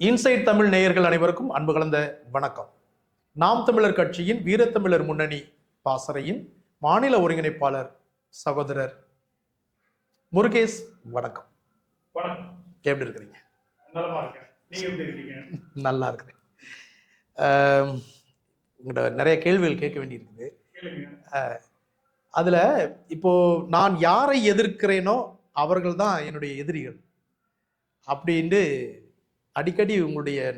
Inside Tamil நேயர்கள் அனைவருக்கும் அன்பு கலந்த வணக்கம். நாம் தமிழர் கட்சியின் வீரத்தமிழர் முன்னணி பாசறையின் மாநில ஒருங்கிணைப்பாளர் சகோதரர் முருகேஷ் வணக்கம். வணக்கம். எப்படி இருக்கிறீங்க? நல்லா இருக்கிறேன். ஆம், உங்கள்கிட்ட நிறைய கேள்விகள் கேட்க வேண்டியிருக்குது. அதுல இப்போ நான் யாரை எதிர்க்கிறேனோ அவர்கள் தான் என்னுடைய எதிரிகள் அப்படின்ட்டு அடிக்கடி உங்களுடைய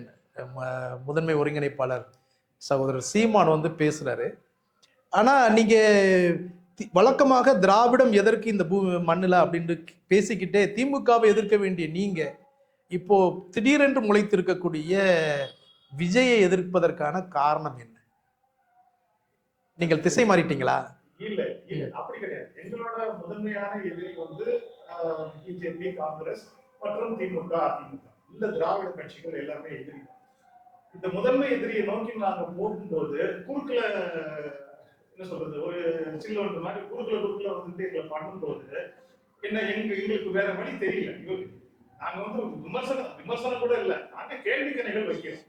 ம- முதன்மை ஒருங்கிணைப்பாளர் சகோதரர் சீமான் வந்து பேசுறாரு. ஆனா நீங்க தி- வழக்கமாக திராவிடம் எதற்கு இந்த பூ மண்ணில் அப்படின்னு பேசிக்கிட்டே திமுகவை எதிர்க்க வேண்டிய நீங்க இப்போ திடீரென்று முளைத்திருக்கக்கூடிய விஜயை எதிர்ப்பதற்கான காரணம் என்ன? நீங்கள் திசை மாறிட்டீங்களா? இல்ல இல்ல அப்படி கிடையாது. எங்களோட முதன்மையான எதிரி வந்து பிஜேபி காங்கிரஸ் மற்றும் திமுக அதிமுக. இந்த திராவிட கட்சிகள் எல்லாமே எதிரி. இந்த முதன்மை எதிரியை நோக்கி நாங்க போகும்போது குறுக்குல என்ன சொல்றது ஒரு சில்லோண்டு மாதிரி குறுக்குல குறுக்குல வந்துட்டு எங்களை பண்ணும்போது என்ன எங்க எங்களுக்கு வேற வழி தெரியல. இவருக்கு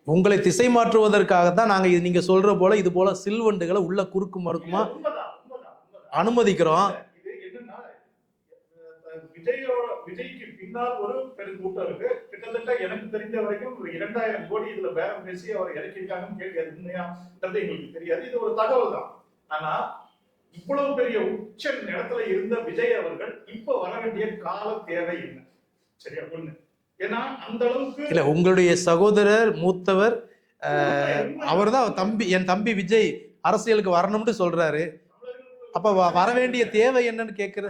உங்களை திசை மாற்றுவதற்காக தான் நாங்க நீங்க சொல்ற போல இது போல சில்வண்டுகளை உள்ள குறுக்கு மறுக்குமா அனுமதிக்கிறோம். விஜய்க்கு பின்னால் ஒரு பெருங்கூட்டம் இருக்கு. கிட்டத்தட்ட எனக்கு தெரிஞ்ச வரைக்கும் ஒரு இரண்டாயிரம் கோடி இதுல பேரம் பேசி அவர் இறக்கியிருக்காங்கன்னு கேள்வி அது உண்மையான்றது எங்களுக்கு தெரியாது. இது ஒரு தகவல் தான். ஆனா இவ்வளவு பெரிய உச்ச இடத்துல இருந்த விஜய் அவர்கள் இப்ப வர வேண்டிய கால தேவை என்ன? சரியா ஒண்ணு ஏன்னா அந்த அளவுக்கு இல்ல உங்களுடைய சகோதரர் மூத்தவர் அவர் தான். தம்பி என் தம்பி விஜய் அரசியலுக்கு வரணும்னு சொல்றாரு. அப்ப வர வேண்டிய தேவை என்னன்னு கேக்குற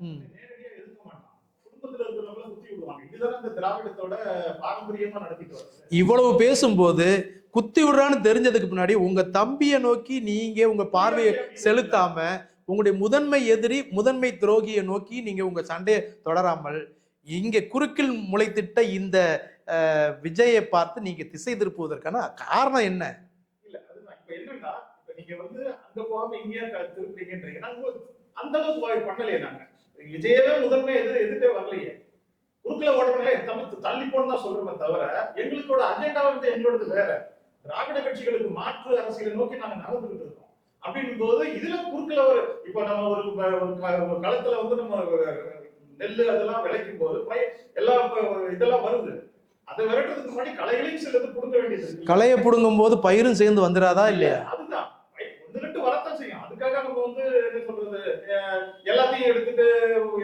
ம். நேரடியா எதிர்க்க மாட்டான் குடும்பத்துல இருக்கிறவங்கள சுத்தி விடுவாங்க இதுதானே இந்த திராவிடத்தோட பாரம்பரியமா நடத்திட்டு வருது இவ்வளவு பேசும்போது குத்தி விடுறான்னு தெரிஞ்சதுக்கு பின்னாடி உங்க தம்பியை நோக்கி நீங்க உங்க பார்வையை செலுத்தாம உங்களுடைய முதன்மை எதிரி முதன்மை துரோகியை நோக்கி நீங்க உங்க சண்டையை தொடராமல் இங்க குறுக்கில் முளைத்திட்ட இந்த விஜயை பார்த்து நீங்க திசை திருப்புவதற்கான காரணம் என்ன? நீங்க வந்து அங்க போகாம இங்கேயே திருப்புறீங்கன்றீங்க. அந்த அளவுக்கு பண்ணலையே நாங்க. விஜயவே முதன்மை எதிர் எதிர்த்தே வரலையே. குறுக்கல ஓடுறவங்களே தமிழ் தள்ளி போன்னு தான் சொல்றோமே தவிர எங்களுக்கோட அஜெண்டா வந்து எங்களோடது வேற. திராவிட கட்சிகளுக்கு மாற்று அரசியலை நோக்கி நாங்க நடந்துகிட்டு இருக்கோம். அப்படின் போது இதுல குறுக்கில ஒரு இப்ப நம்ம ஒரு க- ஒரு களத்துல வந்து நம்ம நெல்லு அதெல்லாம் விளைக்கும் போது எல்லா இதெல்லாம் வருது. அதை விரட்டுறதுக்கு முன்னாடி களைகளையும் சிலது புடுங்க வேண்டியது களையை புடுங்கும் போது பயிரும் சேர்ந்து வந்துடாதா இல்லையா அதுதான் right. ஒண்ணு ரெண்டு வரத்தான் செய்யும் அதுக்காக நம்ம வந்து என்ன சொல்றது அஹ், எல்லாத்தையும் எடுத்துட்டு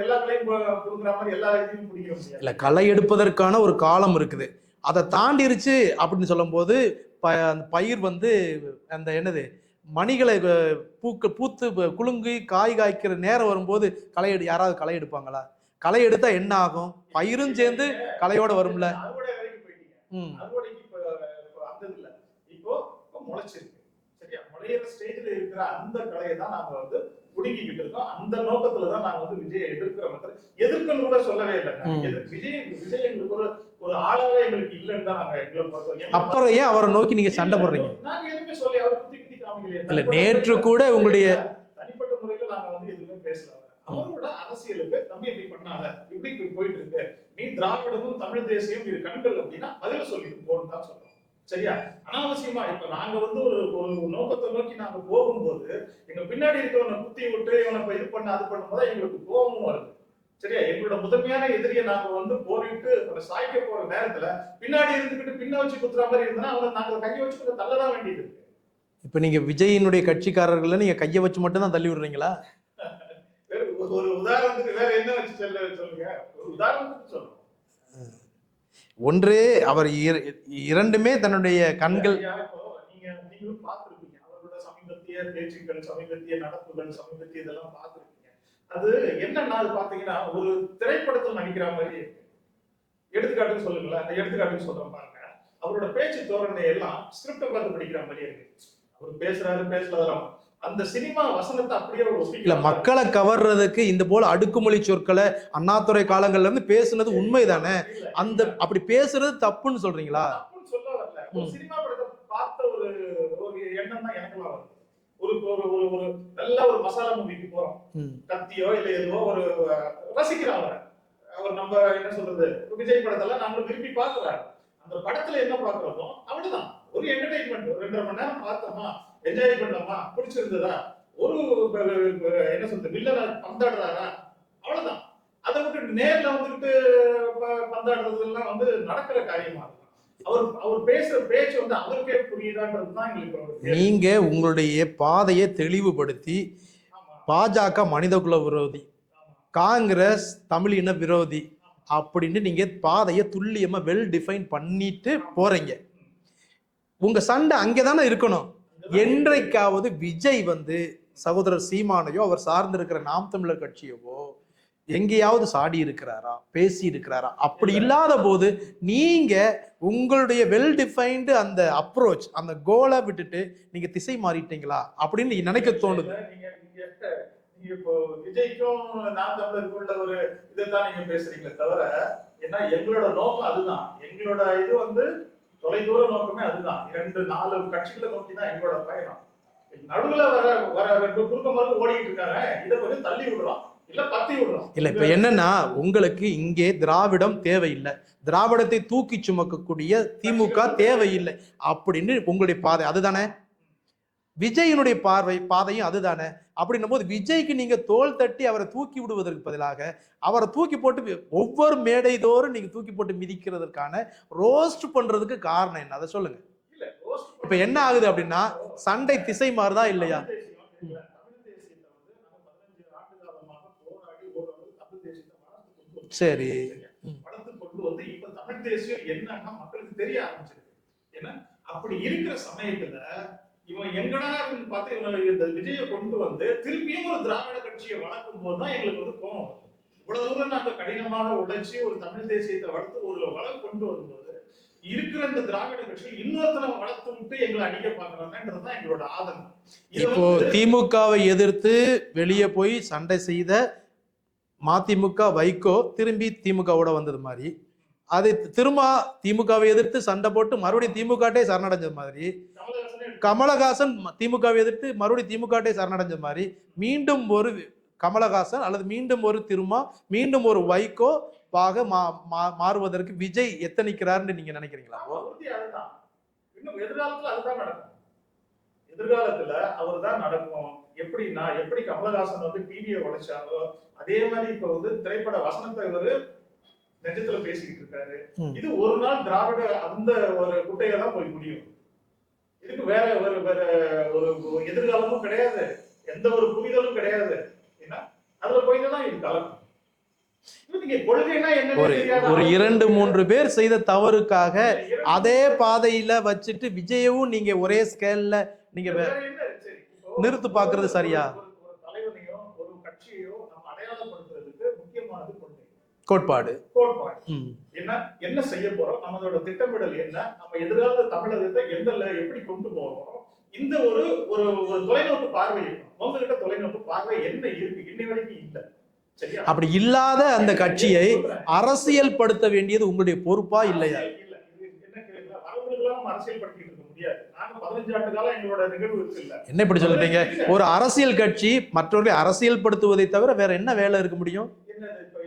எல்லா கலையும் கொடுக்குற மாதிரி எல்லா இதையும் பிடிக்க முடியாது. இல்ல களை எடுப்பதற்கான ஒரு காலம் இருக்குது. அதை தாண்டிருச்சு அப்படின்னு சொல்லும்போது ப அந்த பயிர் வந்து அந்த என்னது மணிகளை பூக்க பூத்து குலுங்கி காய் காய்க்கிற நேரம் வரும்போது களை எடு யாராவது களை எடுப்பாங்களா? களை எடுத்தா என்ன ஆகும்? பயிரும் சேர்ந்து களையோட வரும்ல. ம். இப்ப முளைச்சிருக்கு. சரியா? முளையிற ஸ்டேஜ்ல இருக்கிற அந்த கலையை தான் நாங்க வந்து புடுங்கிக்கிட்டு இருக்கோம் அந்த நோக்கத்துல தான் நாங்க வந்து விஜயை எதிர்க்கிறோம் தவிர எதிர்க்கணும் கூட சொல்லவே இல்லை. விஜய் விஜய் எங்களுக்கு ஒரு ஒரு ஆளாவே எங்களுக்கு இல்லைன்னு தான் நாங்க எங்களை பொறுத்தவரைக்கும் அப்புறம் ஏன் அவரை நோக்கி நீங்க சண்டை போடுறீங்க? நாங்க எதுவுமே சொல்லி அவர் குத்தி குத்தி காமிக்கலையே? இல்ல நேற்று கூட உங்களுடைய தனிப்பட்ட முறையில நாங்க வந்து எதுவுமே பேசல. அவரோட அரசியலுக்கு தம்பி இப்படி பண்ணாத இப்படி போயிட்டு இருக்கு. நீ திராவிடமும் தமிழ் தேசியம் இது கண்கள் அப்படின்னா பதில சொல்லி போன்னு தான் சொல்றோம் சரியா? அனாவசியமா இப்ப நாங்க வந்து ஒரு ஒரு நோக்கத்தை நோக்கி நாங்க போகும்போது எங்க பின்னாடி இருக்கவனை குத்தி விட்டு இவனை இது பண்ண அது பண்ணும்போது எங்களுக்கு கோபமும் வருது. சரியா? எங்களோட முதன்மையான எதிரியை நாங்க வந்து போரிட்டு அவனை சாய்க்க போற நேரத்துல பின்னாடி இருந்துகிட்டு பின்ன வச்சு குத்துற மாதிரி இருந்தா அவனை நாங்க கையை வச்சு கொஞ்சம் தள்ளதான் வேண்டியது இருக்கு. இப்ப நீங்க விஜயினுடைய கட்சிக்காரர்களை நீங்க கையை வச்சு மட்டும் தான் தள்ளி விடுறீங்களா? ஒரு- உதாரணத்துக்கு வேற என்ன வச்சு சொல்ல சொல்லுங்க ஒரு உதாரணத்துக்கு சொல்றோம். ஒன்று அவர் இர- இரண்டுமே தன்னுடைய கண்கள் ஐயா, இப்போ நீங்களும் பார்த்திருப்பீங்க. அவரோட சமீபத்திய பேச்சுக்கள் சமீபத்திய நடப்புகள் சமீபத்திய இதெல்லாம் பார்த்துருக்கீங்க அது என்னன்னா அது பாத்தீங்கன்னா ஒரு திரைப்படத்தில் நடிக்கிற மாதிரி இருக்கு. எடுத்துக்காட்டுக்கு சொல்லுங்களேன். அந்த எடுத்துக்காட்டுன்னு சொல்றேன் பாருங்க. அவரோட பேச்சு தோரணை எல்லாம் ஸ்கிரிப்ட பார்த்து படிக்கிற மாதிரி இருக்கு. அவர் பேசுறாரு பேசலாம் அந்த சினிமா வசனத்தை அப்படியே இல்ல மக்களை கவர்றதுக்கு இந்த போல அடுக்குமொழி சொற்களை அண்ணாதுரை காலங்கள்ல இருந்து பேசுனது உண்மைதானே? இல்ல, அந்த அப்படி பேசுறது தப்புன்னு சொல்றீங்களா. சினிமா படத்தை பார்த்த ஒரு ஒரு எண்ணம் தான் எனக்குலாம் வருது. ஒரு ஒரு ஒரு ஒரு நல்ல ஒரு மசாலா மூவிக்கு போறோம். கத்தியோ இல்ல எதுவோ ஒரு அஹ், ரசிக்கிறான் அவரை. அவர் நம்ம என்ன சொல்றது விஜய் படத்தெல்லாம் நம்ம விரும்பி பார்க்கிறாரு. அந்த படத்துல என்ன பார்க்கறோமோ அவ்வளவுதான். ஒரு என்டர்டைன்மெண்ட் ரெண்டரை மணி நேரம் பார்த்தோமா என்ஜாய் பண்ணோமா? பிடிச்சிருந்ததா? ஒரு என்ன சொல்றது வில்லனை பந்தாடுறாரா? அவ்வளவுதான். அதை விட்டு நேர்ல வந்துட்டு பந்தாடுறதெல்லாம் வந்து நடக்கிற காரியமா இருக்கும் தான். நீங்க உங்களுடைய பாதையை தெளிவுபடுத்தி பாஜக மனிதகுல விரோதி. காங்கிரஸ் தமிழ் இன விரோதி அப்படின்னு நீங்க பாதையை துல்லியமா வெல் டிஃபைன் பண்ணிட்டு போறீங்க. உங்க சண்டை அங்கதானே இருக்கணும். என்றைக்காவது விஜய் வந்து சகோதரர் சீமானையோ அவர் சார்ந்திருக்கிற நாம் தமிழர் கட்சியவோ எங்கேயாவது சாடி இருக்கிறாரா பேசி இருக்கிறாரா? அப்படி இல்லாத போது நீங்க உங்களுடைய வெல் டிஃபைன்டு அந்த அப்ரோச் அந்த கோலை விட்டுட்டு நீங்க திசை மாறிட்டீங்களா? அப்படின்னு நினைக்க தோணுது. இப்போ விஜய்க்கும் நான் தமிழருக்கும் உள்ள ஒரு இதைத்தான் நீங்க பேசுறீங்களே தவிர ஏன்னா எங்களோட நோக்கம் அதுதான். எங்களோட இது வந்து தொலைதூர நோக்கமே அதுதான். இரண்டு நாலு கட்சிகளை நோக்கி தான் எங்களோட பயணம். நடுவுல வர வர இப்ப குறுக்க மருந்து ஓடிட்டு இருக்காங்க. இதை கொஞ்சம் தள்ளி விடுறோம் விடுறோம் இல்ல இப்ப என்னன்னா உங்களுக்கு இங்கே திராவிடம் தேவையில்லை. திராவிடத்தை தூக்கி சுமக்கக்கூடிய திமுக தேவையில்லை. அப்படின்னு உங்களுடைய பாதை. அதுதானே? விஜயினுடைய பார்வை பாதையும் அதுதானே. அப்படின்னும் போது விஜய்க்கு நீங்க தோல் தட்டி அவரை தூக்கி விடுவதற்கு பதிலாக அவரை தூக்கி போட்டு ஒவ்வொரு மேடை தோறும் நீங்க தூக்கி போட்டு மிதிக்கிறதுக்கான ரோஸ்ட் பண்றதுக்கு காரணம் என்ன? அதை சொல்லுங்க. இப்ப என்ன ஆகுது அப்படின்னா சண்டை திசை மாறுதா இல்லையா. சரி. ஏன்னா அப்படி இருக்கிற சமயத்துல இவன் எங்கடா இருந்து பார்த்து இவன் இந்த விஜயை கொண்டு வந்து திருப்பியும் ஒரு திராவிட கட்சியை வளர்க்கும் போதுதான் எங்களுக்கு வந்து வரும். இவ்வளவு தூரம் நாங்க கடினமாக உழைச்சி ஒரு தமிழ் தேசியத்தை வளர்த்து ஒரு வளம் கொண்டு வரும்போது இருக்கிற இந்த திராவிட கட்சிகள் இன்னொருத்தனை வளர்த்து விட்டு எங்களை அடிக்க பாக்குறாங்கன்றதுதான் எங்களோட ஆதங்கம். இப்போ திமுகவை எதிர்த்து வெளியே போய் சண்டை செய்த மதிமுக வைகோ திரும்பி திமுகவோட வந்தது மாதிரி. அது திரும்ப திமுகவை எதிர்த்து சண்டை போட்டு மறுபடியும் திமுகட்டே சரணடைஞ்சது மாதிரி. கமலஹாசனே திமுகவை எதிர்த்து மறுபடியும் திமுகட்டே சரணடைஞ்ச மாதிரி மீண்டும் ஒரு கமலஹாசன் அல்லது மீண்டும் ஒரு திருமா மீண்டும் ஒரு வைகோ வாக மா மாறுவதற்கு விஜய் எத்தனிக்கிறாருன்னு நீங்க நினைக்கிறீங்களா? இன்னும் எதிர்காலத்துல அதுதான் நடக்கும். எதிர்காலத்துல அவர்தான் நடக்கும். எப்படின்னா எப்படி கமலஹாசன் வந்து டிவியை உடைச்சாரோ அதே மாதிரி இப்ப வந்து திரைப்பட வசனத்தை இவரு நெஜத்துல பேசிக்கிட்டு இருக்காரு. இது ஒரு நாள் திராவிட அந்த ஒரு குட்டையில தான் போய் முடியும். இதுக்கு வேற வேற வேற ஒரு ஒரு எதிர்காலமும் கிடையாது. எந்த ஒரு புரிதலும் கிடையாது. ஏன்னா அதுல போய் தான் இது கலக்கும் ஒரு ஒரு இரண்டு மூன்று பேர் செய்த தவறுக்காக அதே பாதையில வச்சுட்டு விஜயவும் நீங்க ஒரே ஸ்கேல்ல நீங்க நிறுத்து பார்க்கிறது ஒரு- சரியா? ஒரு- ஒரு ஒரு கோட்பாடு. கோட்பாடு. என்ன என்ன செய்ய போறோம்? நம்மளோட திட்டமிடல் என்ன? நம்ம எதிர்கால தமிழகத்தை எந்த எப்படி கொண்டு போறோம்? இந்த ஒரு ஒரு ஒரு தொலைநோக்கு பார்வை உங்ககிட்ட தொலைநோக்கு பார்வை என்ன இருக்கு? இன்னை வரைக்கும் இல்ல. அப்படி இல்லாத அந்த கட்சியை அரசியல் படுத்த வேண்டியது உங்களுடைய பொறுப்பா இல்லையா? என்ன இப்படி சொல்லிட்டீங்க? ஒரு அரசியல் கட்சி மற்றவர்களை அரசியல் படுத்துவதை தவிர வேற என்ன வேலை இருக்க முடியும்?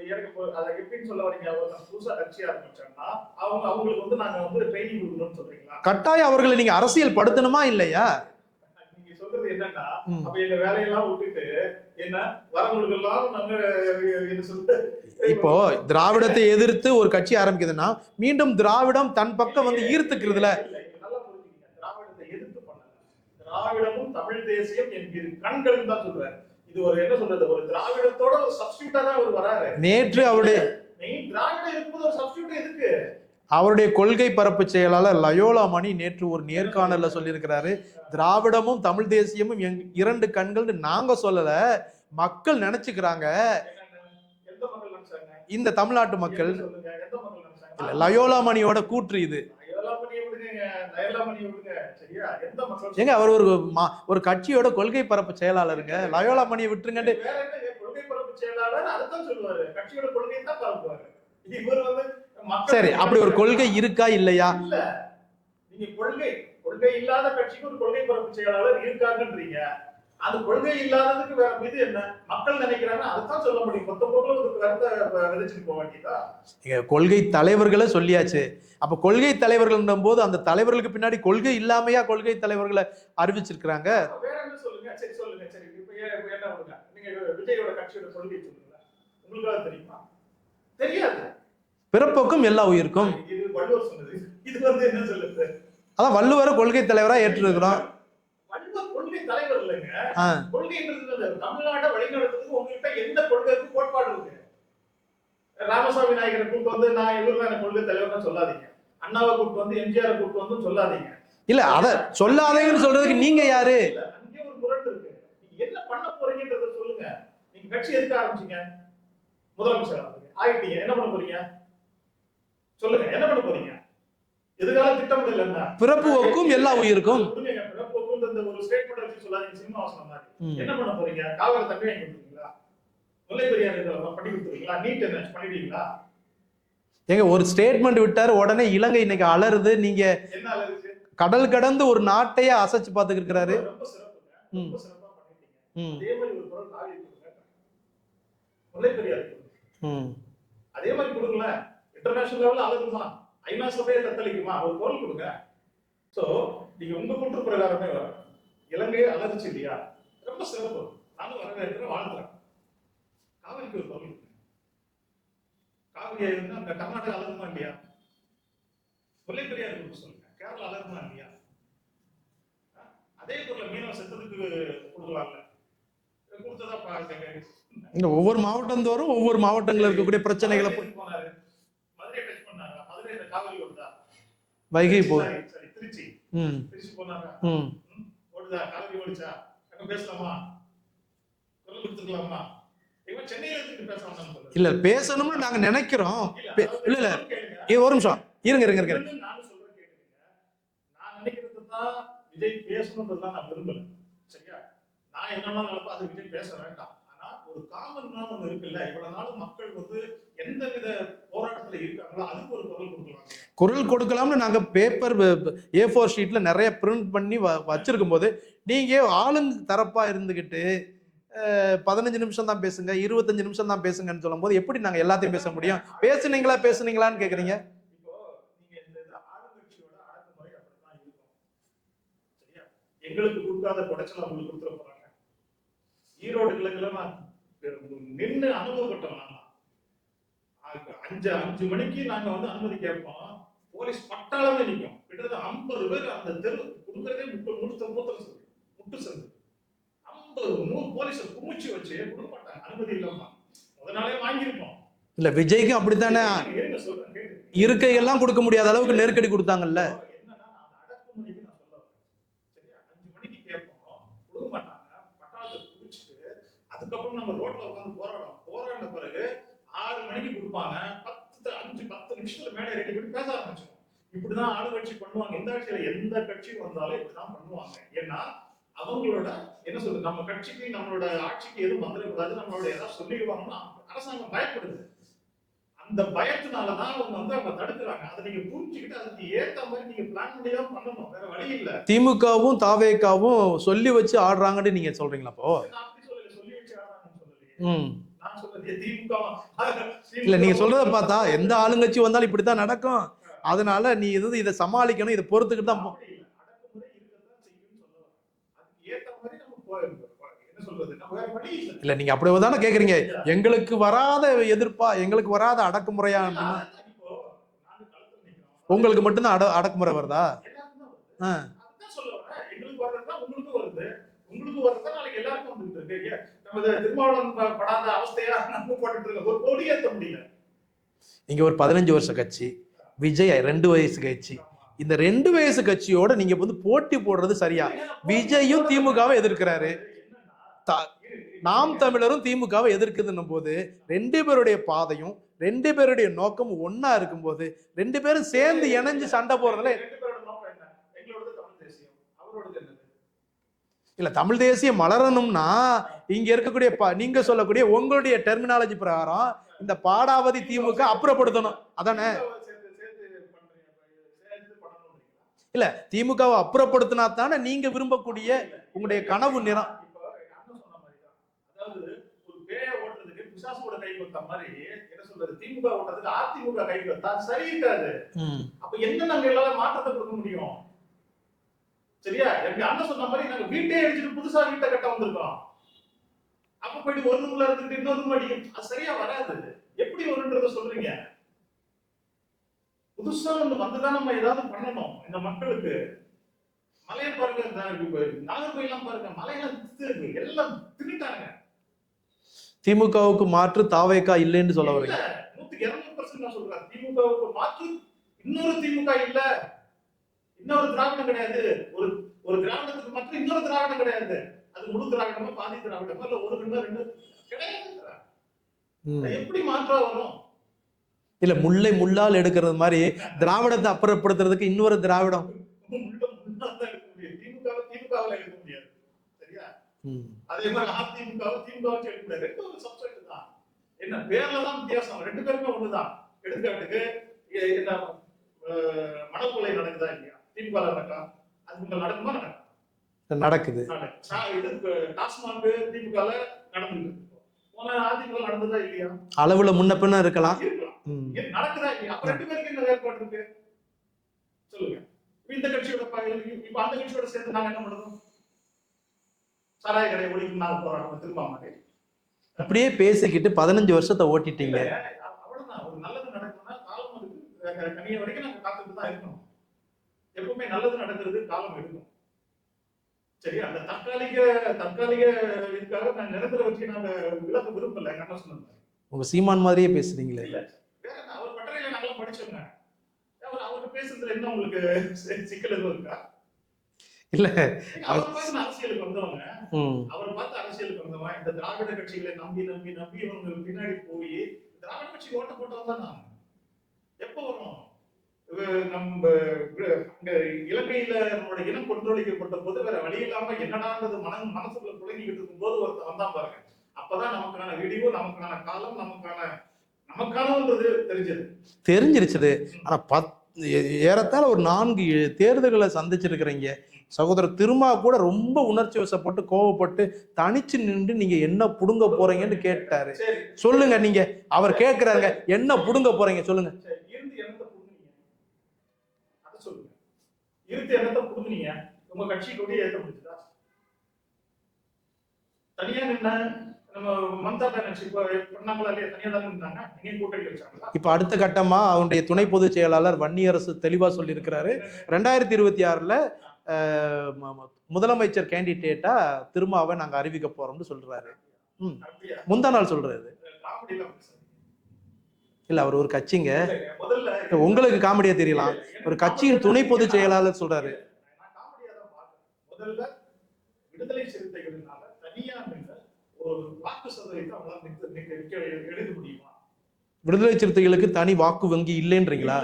எனக்கு இப்போ அதை எப்படின்னு சொல்ல வரீங்க? அவங்க புதுசா கட்சி ஆரம்பிச்சாங்கன்னா அவங்க அவங்களுக்கு வந்து நாங்க வந்து ட்ரைனிங் கொடுக்கணும்னு சொல்றீங்களா? கட்டாயம் அவர்களை நீங்க அரசியல் படுத்தணுமா இல்லையா? நீங்க சொல்றது என்னன்னா ம். அப்ப எங்க வேலையெல்லாம் விட்டுட்டு என்ன வரவங்களுக்கு நாங்க என்ன சொல்றது இப்போ திராவிடத்தை எதிர்த்து ஒரு கட்சி ஆரம்பிக்குதுன்னா மீண்டும் திராவிடம் தன் பக்கம் வந்து ஈர்த்துக்கிறதுல. திராவிடத்தை எதிர்த்து பண்ணல. திராவிடமும் தமிழ் தேசியம் என்கிற கண்கள் தான் சொல்றாரு. இது ஒரு என்ன சொல்றது? ஒரு திராவிடத்தோட ஒரு சப்ஸ்டியூட்டா தான் அவர் வராரு. நேற்று அவருடைய மெயின் திராவிடம் இருக்கும்போது ஒரு சப்ஸ்டியூட் எதுக்கு அவருடைய கொள்கை பரப்பு செயலாளர் லயோலா மணி நேற்று ஒரு நேர்காணல்ல சொல்லியிருக்கிறாரு திராவிடமும் தமிழ் தேசியமும் எங் இரண்டு கண்கள்னு நாங்க சொல்லல மக்கள் நினைச்சுக்கிறாங்க. இந்த தமிழ்நாட்டு மக்கள். லயோலா மணியோட கூற்று இது நயலா மணியை விடுங்க நயலா மணியை விடுங்க சரியா எந்த மக்கள் ஏங்க அவர் ஒரு ஒரு கட்சியோட கொள்கை பரப்பு செயலாளருங்க. லயோலா மணியை மக்கள் சரி அப்படி ஒரு கொள்கை இருக்கா இல்லையா? இல்ல. நீங்க கொள்கை கொள்கை இல்லாத கட்சிக்கு ஒரு கொள்கை பரப்பு செயலாளர் இருக்காங்கன்றீங்க. அது கொள்கை இல்லாததுக்கு வேற இது என்ன? மக்கள் நினைக்கிறாங்க அதுதான் சொல்ல முடியும். மொத்த போக்குல ஒரு கருத்தை விதைச்சிட்டு போக வேண்டியதா? கொள்கை தலைவர்களை சொல்லியாச்சு. அப்ப கொள்கை தலைவர்கள் போது அந்த தலைவர்களுக்கு பின்னாடி கொள்கை இல்லாமையா கொள்கை தலைவர்களை அறிவிச்சிருக்கிறாங்க? வேற என்ன சொல்லுங்க? சரி சொல்லுங்க. சரி இப்ப என்ன நீங்க விஜயோட கட்சியோட கொள்கை சொல்லுங்க. உங்களுக்கு தெரியுமா? தெரியாது. பிறப்போக்கும் எல்லா உயிருக்கும். இது வள்ளுவர் சொன்னது. இது வந்து என்ன சொல்லுது? அதான் வள்ளுவரை கொள்கை தலைவரா ஏற்றிருக்கிறோம். தலைவர் இல்லைங்க. கொள்கைன்றது? தமிழ்நாட்டை வழிநடத்துறதுக்கு உங்ககிட்ட எந்த கொள்கை இருக்கு கோட்பாடு இருக்கு ராமசாமி நாயகரை கூப்பிட்டு வந்து நான் இவர் கொள்கை தலைவர்னு சொல்லாதீங்க. அண்ணாவை கூப்பிட்டு வந்து எம்ஜிஆர் கூப்பிட்டு வந்து சொல்லாதீங்க. இல்ல அத சொல்லாதேங்கன்னு சொல்றதுக்கு நீங்க யாரு? அங்கே ஒரு முரண் இருக்கு. நீங்க என்ன பண்ண போறீங்கன்றத சொல்லுங்க. நீங்க கட்சி எதுக்கு ஆரம்பிச்சீங்க? முதலமைச்சர்? ஆகுறீங்க. ஆயிட்டீங்க. என்ன பண்ண போறீங்க? சொல்லுங்க என்ன பண்ண போறீங்க? எதுக்காக திட்டமிடல் என்ன? பிறப்பு எல்லா உயிருக்கும். புரியுங்க, பிறப்போக்குன்ற இந்த ஒரு ஸ்டேட்மெண்ட் வச்சு சொல்லாதீங்க சினிமா வாசனம் மாதிரி. என்ன பண்ண போறீங்க? காவல் தம்பி வாங்கி கொடுத்துருக்கீங்களா முல்லை பெரியார் பண்ணி கொடுத்துருக்கீங்களா நீட் என்ன பண்ணிடுவீங்களா? ஏங்க ஒரு ஸ்டேட்மெண்ட் விட்டாரு உடனே இலங்கை இன்னைக்கு அலறுது. நீங்க கடல் கடந்து ஒரு நாட்டையே அசைச்சு பார்த்துக்கிட்டு இருக்கிறாரு. அதே மாதிரி கொடுங்களேன். இன்டர்நேஷனல் லெவல்ல அழகுமா ஐநா சபையை தத்தளிக்குமா? ஒரு குரல் கொடுங்க. சோ நீங்க உங்க கூற்று பிரகாரமே வர. இலங்கை அலர்ச்சி இல்லையா? ரொம்ப சிறப்பு. நானும் வரவேற்கிறேன் வாழ்த்துறேன். காவிரிக்கு ஒரு குரல் கொடுங்க. காவிரி வந்து அந்த கர்நாடகா அலகுமா இல்லையா? முல்லை பெரியார் கொடுக்க சொல்லுங்க. கேரளா அலகுமா இல்லையா? அதே குரல மீனவ செத்ததுக்கு கொடுக்கலாம்ல. கொடுத்ததா பாருங்க. ஒவ்வொரு மாவட்டம் தோறும் ஒவ்வொரு மாவட்டங்கள்ல இருக்கக்கூடிய பிரச்சனைகளை மதுரை டச் பண்ணாரா? மதுரை காவிரி? வைகை போ சரி, சரி, திருச்சி திருச்சி ம், ஓடுதா? காவிரி ஓடுச்சா? அங்க பேசலாமா? குரல் கொடுத்துக்கலாமா? இல்ல பேசணும்னு நாங்க நினைக்கிறோம் இல்ல, இல்ல, ஒரு நிமிஷம் இருங்க இருங்க இருங்க. நான் நினைக்கிறது தான் விஜய் பேசணுன்றதுதான் நான் விரும்பல. சரியா? நான் என்னெல்லாம் நினைப்போ அது விஜய் பேச வேண்டாம். ஒரு காமன் மேன் ஒண்ணு இருக்குல்ல? இவ்வளவு நாள் மக்கள் வந்து எந்தவித போராட்டத்துல இருக்காங்களோ அதுக்கு ஒரு குரல் கொடுக்கலாம் குரல் கொடுக்கலாம்னு நாங்க பேப்பர் ஏ ஃபோர் ஷீட்ல நிறைய பிரிண்ட் பண்ணி வ- வச்சிருக்கும் போது நீங்க ஆளுங்க தரப்பா இருந்துகிட்டு அஹ், பதினஞ்சு நிமிஷம் தான் பேசுங்க இருபத்தஞ்சு நிமிஷம் தான் பேசுங்கன்னு சொல்லும் போது எப்படி நாங்க எல்லாத்தையும் பேச முடியும்? பேசுனீங்களா பேசுனீங்களான்னு சரியா? எங்களுக்கு கொடுக்காத குடைச்சல் அவங்களுக்கு கொடுத்துட போறாங்க. ஈரோடு கிழக்குல நான் நின்று அனுபவப்பட்டோம் அஞ்சு அஞ்சு மணிக்கு நாங்க வந்து அனுமதி கேட்போம். போலீஸ் பட்டாளமே நிற்கும். கிட்டத்தட்ட ஐம்பது பேர் அந்த தெரு கொடுக்கறதே முட்டு முட்டு மூத்திர சந்து முட்டு சந்து ஐம்பது நூறு போலீஸை குமிச்சு வச்சு கொடுக்க மாட்டாங்க. அனுமதி இல்லாம. முத நாளே வாங்கியிருப்போம். இல்ல விஜய்க்கும் அப்படித்தானே? கேட்டு இருக்கையெல்லாம் கொடுக்க முடியாத அளவுக்கு நெருக்கடி கொடுத்தாங்கல்ல என்னன்னா அந்த அடக்குமுறைக்கு நான் சொல்ல வரேன். சரியா? அஞ்சு மணிக்கு கேட்போம், கொடுக்க மாட்டாங்க. பட்டாளத்தை குடிச்சிட்டு, அதுக்கப்புறம் நம்ம ரோட்ல உட்கார்ந்து போராடுவோம். போராடின பிறகு ஆறு மணிக்கு கொடுப்பாங்க. பத்து, அஞ்சு, பத்து நிமிஷத்துல மேடை ready பண்ணி பேச ஆரம்பிச்சிடுவோம். இப்படிதான் ஆளுங்கட்சி பண்ணுவாங்க. எந்த ஆட்சியில எந்த கட்சி வந்தாலும் இப்படிதான் பண்ணுவாங்க. ஏன்னா அவங்களோட என்ன சொல்றது நம்ம கட்சிக்கு நம்மளோட ஆட்சிக்கு எதுவும் வந்துடக்கூடாது நம்மளோட ஏதாவது சொல்லிடுவாங்கன்னா அரசாங்கம் பயப்படுது அந்த பயத்தினாலதான் அவங்க வந்து அவங்க தடுக்கிறாங்க அதை நீங்க புரிஞ்சுக்கிட்டு அதுக்கு ஏத்த மாதிரி நீங்க பிளான் பண்ணி தான் பண்ணணும் வேற வழி இல்ல திமுகவும் தாவேக்காவும் சொல்லி வச்சு ஆடுறாங்கன்னு நீங்க சொல்றீங்களா அப்போ நான் அப்படி சொல்லல சொல்லி வச்சு ஆடாங்கன்னு சொல்லலையே ம் நான் சொல்றது திமுக இல்ல நீங்க சொல்றத பார்த்தா எந்த ஆளுங்கட்சி வந்தாலும் இப்படித்தான் நடக்கும். அதனால நீ இது இதை சமாளிக்கணும் இதை பொறுத்துக்கிட்டு தான் இல்ல. நீங்க அப்படி தானே கேக்குறீங்க. எங்களுக்கு வராத எதிர்ப்பா எங்களுக்கு வராத அடக்குமுறையா. உங்களுக்கு மட்டும்தான் அட அடக்குமுறை வருது. ஆ. நமது திருமாவளவன் படாத அவஸ்தையா நம்ம போட்டுட்டு இருக்கோம். ஒரு கொடி ஏத்த முடியல. நீங்க ஒரு பதினஞ்சு வருஷ கட்சி விஜய் ரெண்டு வயசு கட்சி இந்த ரெண்டு வயசு கட்சியோட நீங்க வந்து போட்டி போடுறது சரியா விஜயும் திமுகவை எதிர்க்கிறாரு. நாம் தமிழரும் திமுகவை எதிர்க்குதுன்னும் போது ரெண்டு பேருடைய பாதையும் ரெண்டு பேருடைய நோக்கமும் ஒன்னா இருக்கும்போது ரெண்டு பேரும் சேர்ந்து இணைஞ்சு சண்டை போடுறதுல இல்லை தமிழ் தேசியம் மலரணும்னா இங்கே இருக்கக்கூடிய ப நீங்கள் சொல்லக்கூடிய உங்களுடைய டெர்மினாலஜி பிரகாரம் இந்த பாடாவதி திமுக அப்புறப்படுத்தணும். அதானே? இல்லை திமுகவை அப்புறப்படுத்தினா தானே நீங்கள் விரும்பக்கூடிய உங்களுடைய கனவு நிறம். பிசாசோட என்ன மாற்றத்தை கொடுக்க முடியும்? சரியா? எங்க அண்ணன் சொன்ன மாதிரி நாங்க வீட்டே அடிச்சுட்டு புதுசா வீட்டை கட்ட வந்திருக்கோம். அப்ப போயிட்டு ஒரு ரூம்ல இருந்துட்டு இன்னொரு ரூம் அடிக்கும் அது சரியா வராது எப்படி வருன்றத சொல்றீங்க. புதுசா ஒண்ணு வந்துதான் நம்ம ஏதாவது பண்ணணும் இந்த மக்களுக்கு. மலையை பாருங்க நாகர்கோயிலாம் பாருங்க மலையெல்லாம் எல்லாம் தின்னுட்டாங்க திமுகவுக்கு மாற்று தாவேக்கா இல்லைன்னு சொல்ல வரீங்க. நூத்துக்கு இருநூறு பர்சன்ட் நான் சொல்றேன். திமுகவுக்கு மாற்று இன்னொரு திமுக இல்ல. இன்னொரு திராவிடம் கிடையாது. ஒரு ஒரு திராவிடத்துக்கு மாற்று இன்னொரு திராவிடம் கிடையாது. அது முழு திராவிடமா பாதி திராவிடமா இல்ல ஒரு ரெண்டு ரெண்டு கிடையாது. எப்படி மாற்றா வரும்? இல்ல முல்லை முள்ளால் எடுக்கிறது மாதிரி திராவிடத்தை அப்புறப்படுத்துறதுக்கு இன்னொரு திராவிடம். திமுகவை. அதே மாதிரி அதிமுகவை திமுக வச்சு எடுக்க முடியாது. ரெண்டு ஒரு சப்ஜெக்ட் தான். என்ன பேர்ல தான் வித்தியாசம். ரெண்டு பேருமே ஒண்ணுதான். எடுத்துக்காட்டுக்கு என்ன கொள்ளை நடக்குதா இல்லையா? திமுக நடக்கா அது நடக்குமா நடக்கும்? நடக்குது. டாஸ்மாக் திமுக போன அதிமுக நடந்ததா இல்லையா? அளவுல முன்ன பின்ன இருக்கலாம். நடக்குதா இல்லையா? அப்ப ரெண்டு பேருக்கு என்ன வேறுபாடு இருக்கு. சொல்லுங்க. இந்த கட்சியோட இப்ப அந்த கட்சியோட சேர்ந்து நாங்க என்ன பண்ணுறோம் சாராய கடையை ஒழிக்கும் நாங்க போராட்டம் திரும்ப மாட்டேன். அப்படியே பேசிக்கிட்டு பதினஞ்சு வருஷத்தை ஓட்டிட்டீங்க. அவ்வளவுதான். ஒரு நல்லது நடக்கணும்னா காலம் கனிய வரைக்கும் நாங்க காத்துட்டு தான் இருக்கணும். எப்பவுமே நல்லது நடக்கிறது காலம் எடுக்கும். சரி அந்த தற்காலிக தற்காலிக இதுக்காக நான் நிரந்தர வச்சு நாங்க விளக்க விரும்பல எங்க அண்ணா சொன்னது உங்க சீமான் மாதிரியே பேசுறீங்களே. இல்ல. அவர் பட்டறையில நல்லா படிச்சவங்க. அவர் அவர்கிட்ட பேசுறதுல என்ன உங்களுக்கு சிக்கல் எதுவும் இருக்கா? இல்ல. அவர் பார்த்து அரசியலுக்கு வந்தவங்க. அவர் பார்த்து அரசியலுக்கு வந்தவன் இந்த திராவிட கட்சிகளை நம்பி நம்பி நம்பி இவங்க பின்னாடி போய் திராவிட கட்சி ஓட்ட போட்டவன் தான் நான். எப்போ வரும்? நம்ம இலங்கையில நம்மளோட இனம் கொன்றொழிக்கப்பட்ட போது வேற வழி இல்லாம என்னடான்றது மன மனசுக்குள்ள புழங்கிக்கிட்டு இருக்கும் போது ஒருத்தன் வந்தான் பாருங்க. அப்பதான் நமக்கான வீடியோ நமக்கான காலம் நமக்கான நமக்கானன்றது தெரிஞ்சது. தெரிஞ்சிருச்சுது. ஆனா பத் ஏறத்தாழ ஒரு நான்கு தேர்தல்களை சந்திச்சிருக்கிறீங்க. சகோதரர் திருமா கூட ரொம்ப உணர்ச்சி வசப்பட்டு கோவப்பட்டு தனிச்சு நின்று நீங்க என்ன புடுங்க போறீங்கன்னு கேட்டாரு. சொல்லுங்க நீங்க. அவர் கேட்கிறாருங்க என்ன புடுங்க போறீங்க சொல்லுங்க சரி, இருந்து என்னத்தை புடுங்குனீங்க அதை சொல்லுங்க இருந்து என்னத்தை புடுங்குனீங்க? உங்க கட்சி கொடி ஏற்ற முடிச்சுதா தனியா நின்ன இப்போ அடுத்த கட்டமா அவருடைய துணை பொதுச் செயலாளர் வன்னியரசு தெளிவா சொல்லியிருக்கிறாரு. ரெண்டாயிரத்தி இருபத்தி ஆறுல முதலமைச்சர் கேண்டிடேட்டா திருமாவை நாங்க அறிவிக்க போறோம்னு சொல்றாரு. முந்தா நாள் சொல்றாரு. இல்ல அவர் ஒரு கட்சிங்க. முதல்ல உங்களுக்கு காமெடியா தெரியலாம். ஒரு கட்சியின் துணை பொதுச் செயலாளர் சொல்றாரு. விடுதலை சிறுத்தைகளுக்கு தனி வாக்கு வங்கி இல்லைன்றீங்களா?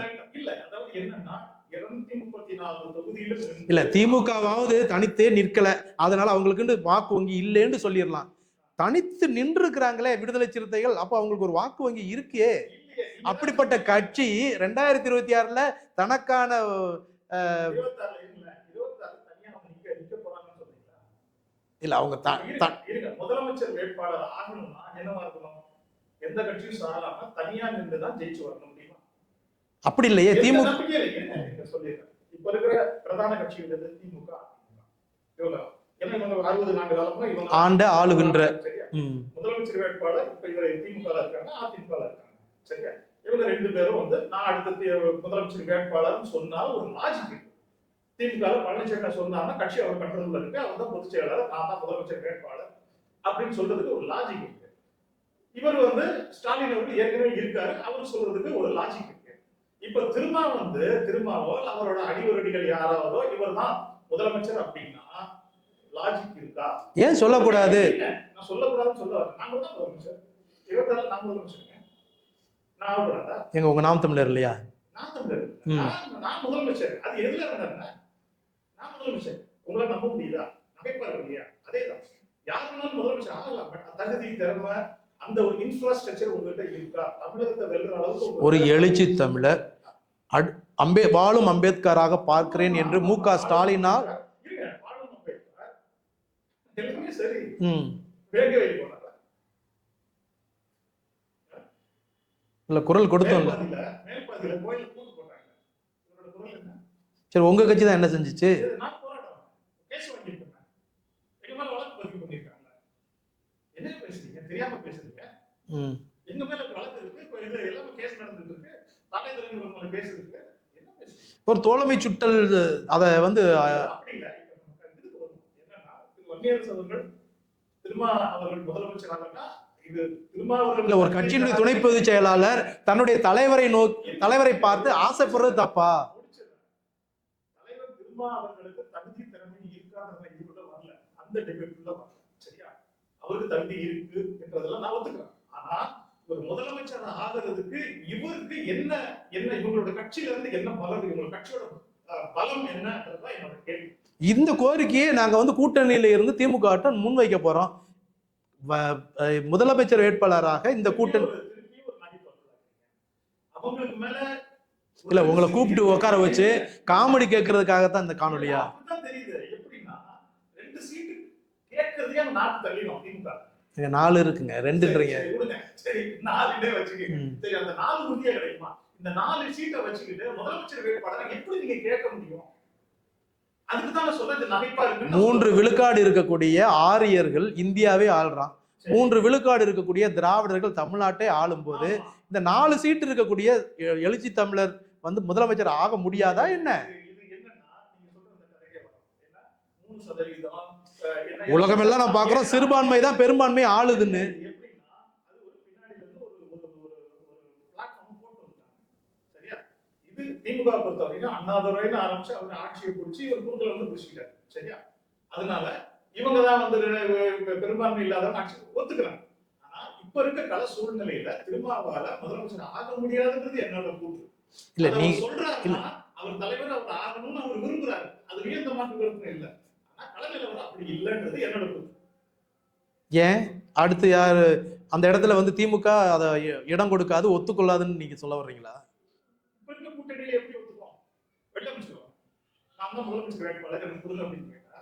இல்ல, திமுகவாவது தனித்தே நிற்கல. அதனால அவங்களுக்குன்னு வாக்கு வங்கி இல்லைன்னு சொல்லிடலாம். தனித்து நின்று இருக்கிறாங்களே விடுதலை சிறுத்தைகள். அப்ப அவங்களுக்கு ஒரு வாக்கு வங்கி இருக்கே. அப்படிப்பட்ட கட்சி ரெண்டாயிரத்தி இருபத்தி ஆறுல தனக்கான இல்ல, அவங்க. முதலமைச்சர் வேட்பாளர் ஆகணும்னா என்னவா இருக்கணும் எந்த கட்சியும் சாராம தனியா நின்று தான் ஜெயிச்சு வரணும் முடியுமா அப்படி இல்லையே திமுக சொல்லிடுறேன். இப்ப இருக்கிற பிரதான கட்சிகள்? திமுக ஏன்னா இவங்க அறுபது ஆண்டு காலமா இவங்க ஆண்ட ஆளுகின்ற. முதலமைச்சர் வேட்பாளர் இப்ப இவர் திமுக இருக்காங்க அதிமுக இருக்காங்க சரியா இவங்க ரெண்டு பேரும் வந்து நான் அடுத்த முதலமைச்சர் வேட்பாளர்னு சொன்னால் ஒரு லாஜிக் இருக்கு திமுக பழனிசாமி சொன்னாங்கன்னா கட்சி அவர் கண்ட்ரோல்ல இருக்கு அவர் தான் பொதுச் செயலாளர் நான் தான் முதலமைச்சர் வேட்பாளர் அப்படின்னு சொல்றதுக்கு ஒரு லாஜிக் இருக்கு இவர் வந்து ஸ்டாலின் அவர்கள் ஏற்கனவே இருக்காரு அவர் சொல்றதுக்கு ஒரு லாஜிக் இருக்கு இப்ப திருமா வந்து திருமாவோ அவரோட அடிவரடிகள் யாராவதோ இவர் தான் முதலமைச்சர் அப்படின்னா லாஜிக் இருக்கா ஏன் சொல்லக்கூடாது நான் சொல்லக்கூடாதுன்னு சொல்ல. நாங்க தான் முதலமைச்சர். இருபத்தாறுல நான் முதலமைச்சருங்க. நான் ஆகக்கூடாதா? எங்க உங்க நாம் தமிழர் இல்லையா நான் தமிழர். ம். நான் நான் முதலமைச்சர். அது எதுல இருந்தாருன்னா, நான் முதலமைச்சர். உங்களை நம்ப முடியுதா? நகைப்பாரு இல்லையா? அதேதான். யார் வேணாலும் முதலமைச்சர் ஆகலாம். பட் தகுதி, திறமை, அந்த ஒரு இன்ஃப்ராஸ்ட்ரக்சர் உங்ககிட்ட இருக்கா? தமிழகத்தை வெல்ற அளவுக்கு உங்க- ஒரு எழுச்சி தமிழர் அட்- அம்பே வாழும் அம்பேத்கராக பார்க்கிறேன் என்று மு க ஸ்டாலினால் சரி ம், வேங்க வை போனாரா இவரோட குரல் என்ன? சரி உங்க கட்சி தான் என்ன செஞ்சுச்சு? ஒரு தோழமை சுட்டல் அதை வந்து அஹ், அப்படி இல்ல. இப்ப நமக்கு இதுக்கு வரும். என்னன்னா திரு வன்னியரசு அவர்கள் திருமா அவர்கள் முதலமைச்சர் இல்ல ஒரு கட்சியினுடைய துணை பொதுச் செயலாளர் தன்னுடைய தலைவரை நோக்கி தலைவரை பார்த்து ஆசைப்படுறது தப்பா? அவருக்கு தகுதி இருக்கு என்றதெல்லாம் நான் ஒத்துக்கிறேன். ஆனா ஒரு முதலமைச்சர் ஆகிறதுக்கு இவருக்கு என்ன என்ன இவங்களோட கட்சியில இருந்து என்ன பலம் இவங்களோட கட்சியோட பலம் என்னன்றதுதான் என்னோட கேள்வி. இந்த கோரிக்கையை நாங்க வந்து கூட்டணியில இருந்து திமுக முன்வைக்க போறோம். முதலமைச்சர் வேட்பாளராக இந்த கூட்டணி இல்ல உங்களை கூப்பிட்டு உட்கார வச்சு காமெடி கேட்கறதுக்காகத்தான் இந்த காணொலியா நாலு இருக்குங்க ரெண்டுன்றீங்க. இந்த நாலு சீட்டை வச்சுக்கிட்டு முதலமைச்சர் வேட்பாளரை எப்படி நீங்க கேட்க முடியும் அதுக்கு தான் நான் சொல்றேன் இது நகைப்பா இருக்கு மூன்று விழுக்காடு இருக்கக்கூடிய ஆரியர்கள் இந்தியாவே ஆள்றான். மூன்று விழுக்காடு இருக்கக்கூடிய திராவிடர்கள் தமிழ்நாட்டை ஆளும்போது இந்த நாலு சீட்டு இருக்கக்கூடிய எழுச்சி தமிழர் வந்து முதலமைச்சர் ஆக முடியாதா என்ன- உலகமெல்லாம் நான் பாக்குறோம் சிறுபான்மை தான் பெரும்பான்மை ஆளுதுன்னு எப்படின்னா அது ஒரு பின்னாடி வந்து ஒரு ஒரு ஒரு ஒரு பிளாட்ஃபார்ம் போட்டு வந்துட்டாங்க சரியா இது திமுக பொறுத்த வரைக்கும் அண்ணாதுரைன்னு ஆரம்பிச்சு அவர் ஆட்சியை பிடிச்சி இவர் குறுக்கல வந்து பிடிச்சிட்டாரு சரியா? அதனால இவங்க தான் வந்து பெரும்பான்மை இல்லாதவங்க ஆட்சி ஒத்துக்கிறாங்க ஆனா இப்ப இருக்க கள சூழ்நிலையில திருமாவால முதலமைச்சர் ஆக முடியாதுன்றது என்னோட கூற்று. இல்ல நீ சொல்றாருன்னா அவர் தலைவர் அவர் ஆகணும்னு அவர் விரும்புறாரு. அதுலயே எந்த மாற்று கருத்தும் இல்ல. ஆனா நிலவரம் அப்படி இல்லைன்றது என்னோட கூற்று. ஏன்? அடுத்து யாரு? அந்த இடத்துல வந்து திமுக அதை இடம் கொடுக்காது ஒத்துக்கொள்ளாதுன்னு நீங்க சொல்ல வர்றீங்களா? இப்ப இருக்க கூட்டணியில எப்படி ஒத்துப்போம் வெளில அமைச்சிருவோம் நான் தான் முதலமைச்சர் வேட்பாளர் கொடுங்க அப்படின்னு கேட்டா?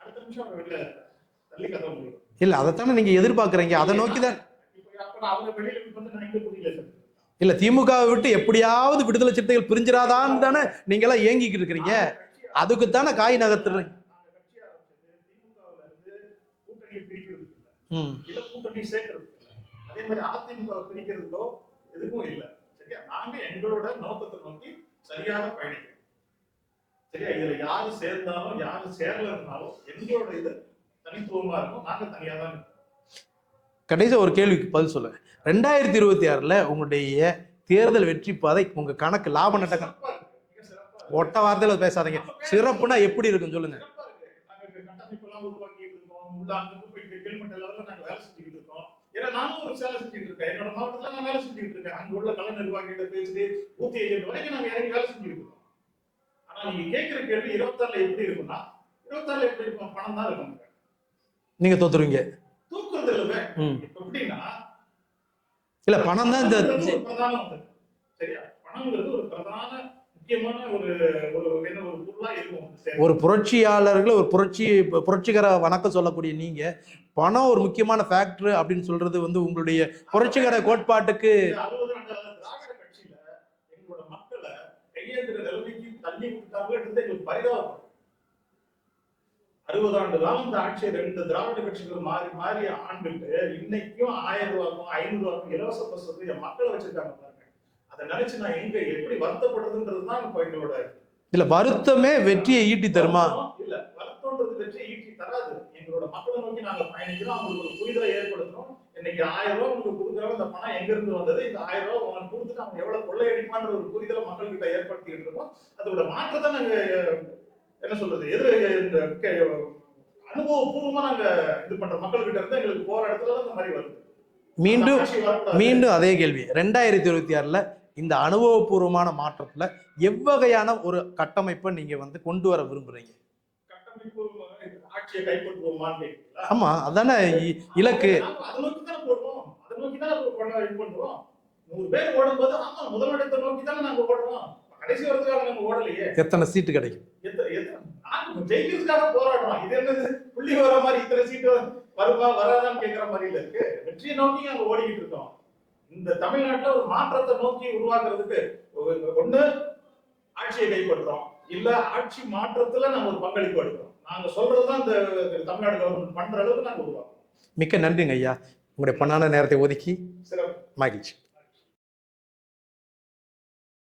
அடுத்த நிமிஷம் அவர் வெளில தள்ளி கதை முடியும் இல்ல அதைத்தானே நீங்க எதிர்பார்க்கறீங்க. அதை நோக்கி தான் அவங்க வெளியில வந்து நான் இங்க புரியல சார் இல்ல திமுகவை விட்டு எப்படியாவது விடுதலை சிறுத்தைகள் பிரிஞ்சிராதான்னு தானே நீங்க எல்லாம் ஏங்கிக்கிட்டு இருக்கிறீங்க? அதுக்கு தானே காய் நகர்த்துறீங்க கூட்டணி சேர்க்கறது அதே மாதிரி அதிமுக பிரிக்கிறதுக்கோ எதுவும் இல்ல. சரியா நாங்க எங்களோட நோக்கத்தை நோக்கி சரியாக பயணிக்கிறோம். சரியா? இதுல யாரு சேர்ந்தாலும் யாரு சேரலன்னாலும் எங்களோட இது தனித்துவமா இருக்கும். நாங்க தனியா தான் இருக்கோம். கடைசி ஒரு கேள்விக்கு பதில் சொல்லுங்க ரெண்டாயிரத்தி இருபத்தி ஆறுல உங்களுடைய தேர்தல் வெற்றி பாதை உங்க கணக்கு லாப நட்ட கணக்கு சிறப்பா இருக்கு. மிக சிறப்பா இருக்கு. ஒட்ட வார்த்தையில பேசாதீங்க. சிறப்புனா எப்படி இருக்கும். சொல்லுங்க ஏன்னா நானும் ஒரு வேலை செஞ்சுட்டு இருக்கேன். என்னோட மாவட்டத்துல நான் வேலை செஞ்சுட்டு இருக்கேன். அங்க உள்ள கலை நிர்வாகிகிட்ட பேசி, பூத் ஏஜென்ட் வரைக்கும் நாங்க இறங்கி வேலை செஞ்சுட்டு இருக்கோம். ஆனா நீங்க கேட்கிற கேள்வி இருபத்தாறுல எப்படி இருக்கும்னா, இருபத்தாறுல எப்படி இருக்கும்? பணம் தான் இருக்கும். நீங்க தோத்துருவீங்க தூக்குறது இப்ப எப்படின்னா, இல்ல பணம் தான் இந்த. சரியா? பணம்ங்கிறது ஒரு பிரதான முக்கியமான ஒரு இருக்கும். புரட்சியாளர்கள் ஒரு புரட்சி புரட்சிகர வணக்கம் சொல்லக்கூடிய நீங்க பணம் ஒரு முக்கியமான ஃபேக்டர் அப்படின்னு சொல்றது வந்து உங்களுடைய புரட்சிகர கோட்பாட்டுக்கு அறுபது ஆண்டு காலம் இந்த ஆட்சியை ரெண்டு திராவிட கட்சிகள் மாறி மாறி ஆண்டுட்டு இன்னைக்கும் ஆயிரம் ரூபாய்க்கும் ஐநூறு ரூபாய்க்கும் இலவச பஸ் மக்களை வச்சிருக்காங்க அதை நினைச்சு நான் எங்க எப்படி வருத்தப்படுறதுன்றது தான் இப்ப எங்களோட இல்ல வருத்தமே வெற்றியை ஈட்டி தருமா? இல்ல வருத்தம்ன்றது வெற்றி ஈட்டி தராது. எங்களோட மக்களை நோக்கி நாங்க பயணிக்கிறோம். அவங்களுக்கு ஒரு புரிதலை ஏற்படுத்துறோம். இன்னைக்கு ஆயிரம் ரூபாய் உங்களுக்கு கொடுக்குறோம். இந்த பணம் எங்க இருந்து வந்தது? இந்த ஆயிரம் ரூபாய் உங்களுக்கு கொடுத்துட்டு அவங்க எவ்வளவு கொள்ளையடிப்பான்ற ஒரு புரிதலை மக்கள் கிட்ட ஏற்படுத்திட்டு இருக்கோம். அதோட மாற்றத்தை நாங்க என்ன சொல்றது? எதிர இந்த அனுபவபூர்வமா நாங்க இது பண்ற மக்கள் கிட்ட இருந்து எங்களுக்கு போற இடத்துல தான் இந்த மாதிரி வருது. மீண்டும். மீண்டும் அதே கேள்வி. ரெண்டாயிரத்தி இருபத்தி ஆறுல இந்த அனுபவபூர்வமான மாற்றத்துல எவ்வகையான ஒரு கட்டமைப்பை நீங்க வந்து கொண்டு வர கேட்கிறீங்களா ஆமா அதானே இலக்கு. எத்தனை சீட்டு கிடைக்கும்? புள்ளி வர மாதிரி இத்தனை சீட்டு வருமா வராதான்னு கேட்கிற மாதிரி இருக்கு. வெற்றியை நோக்கி நாங்க ஓடிக்கிட்டு இருக்கோம். இந்த தமிழ்நாட்டுல ஒரு மாற்றத்தை நோக்கி உருவாக்குறதுக்கு ஒண்ணு ஆட்சியை கைப்பற்றோம் இல்ல ஆட்சி மாற்றத்துல நாங்க ஒரு பங்களிப்பு எடுக்கிறோம் நாங்க சொல்றதுதான் இந்த தமிழ்நாடு கவர்மெண்ட் பண்ற அளவுக்கு நாங்க உருவாக்குறோம். மிக்க நன்றிங்க ஐயா. உங்களுடைய பொன்னான நேரத்தை ஒதுக்கி சிறப்பு. மகிழ்ச்சி.